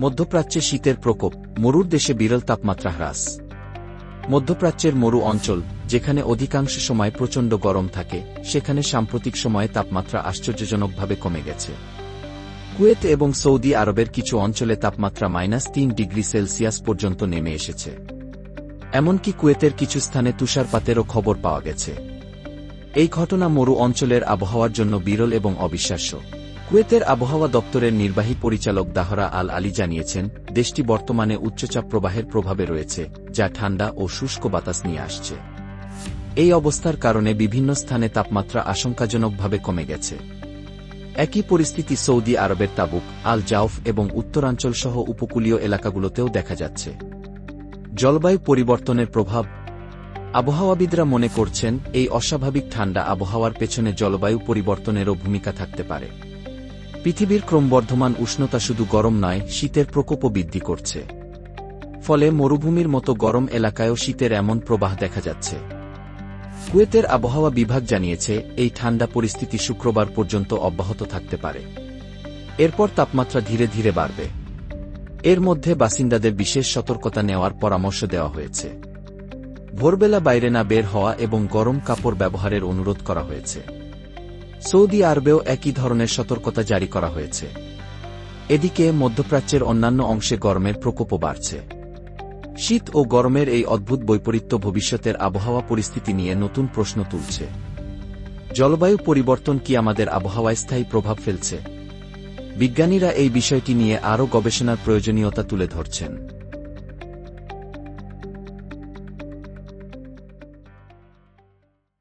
মধ্যপ্রাচ্যে শীতের প্রকোপ, মরুর দেশে বিরল তাপমাত্রা হ্রাস। মধ্যপ্রাচ্যের মরু অঞ্চল, যেখানে অধিকাংশ সময় প্রচণ্ড গরম থাকে, সেখানে সাম্প্রতিক সময়ে তাপমাত্রা আশ্চর্যজনকভাবে কমে গেছে। কুয়েত এবং সৌদি আরবের কিছু অঞ্চলে তাপমাত্রা মাইনাস তিন ডিগ্রি সেলসিয়াস পর্যন্ত নেমে এসেছে। এমনকি কুয়েতের কিছু স্থানে তুষারপাতেরও খবর পাওয়া গেছে। এই ঘটনা মরু অঞ্চলের আবহাওয়ার জন্য বিরল এবং অবিশ্বাস্য। কুয়েতের আবহাওয়া দপ্তরের নির্বাহী পরিচালক দাহরা আল আলী জানিয়েছেন, দেশটি বর্তমানে উচ্চচাপ প্রবাহের প্রভাবে রয়েছে, যা ঠান্ডা ও শুষ্ক বাতাস নিয়ে আসছে। এই অবস্থার কারণে বিভিন্ন স্থানে তাপমাত্রা আশঙ্কাজনকভাবে কমে গেছে। একই পরিস্থিতি সৌদি আরবের তাবুক, আল জাউফ এবং উত্তরাঞ্চল সহ উপকূলীয় এলাকাগুলোতেও দেখা যাচ্ছে। জলবায়ু পরিবর্তনের প্রভাব আবহাওয়াবিদরা মনে করছেন, এই অস্বাভাবিক ঠান্ডা আবহাওয়ার পেছনে জলবায়ু পরিবর্তনেরও ভূমিকা থাকতে পারে। পৃথিবীর ক্রমবর্ধমান উষ্ণতা শুধু গরম নয়, শীতের প্রকোপও বৃদ্ধি করছে। ফলে মরুভূমির মতো গরম এলাকায়ও শীতের এমন প্রবাহ দেখা যাচ্ছে। কুয়েতের আবহাওয়া বিভাগ জানিয়েছে, এই ঠান্ডা পরিস্থিতি শুক্রবার পর্যন্ত অব্যাহত থাকতে পারে। এরপর তাপমাত্রা ধীরে ধীরে বাড়বে। এর মধ্যে বাসিন্দাদের বিশেষ সতর্কতা নেওয়ার পরামর্শ দেওয়া হয়েছে। ভোরবেলা বাইরে না বের হওয়া এবং গরম কাপড় ব্যবহারের অনুরোধ করা হয়েছে। সৌদি আরবেও একই ধরনের সতর্কতা জারি করা হয়েছে। এদিকে, মধ্যপ্রাচ্যের অন্যান্য অংশে গরমের প্রকোপও বাড়ছে। শীত ও গরমের এই অদ্ভুত বৈপরীত্য ভবিষ্যতের আবহাওয়া পরিস্থিতি নিয়ে নতুন প্রশ্ন তুলছে। জলবায়ু পরিবর্তন কি আমাদের আবহাওয়ায় স্থায়ী প্রভাব ফেলছে? বিজ্ঞানীরা এই বিষয়টি নিয়ে আরও গবেষণার প্রয়োজনীয়তা তুলে ধরছেন।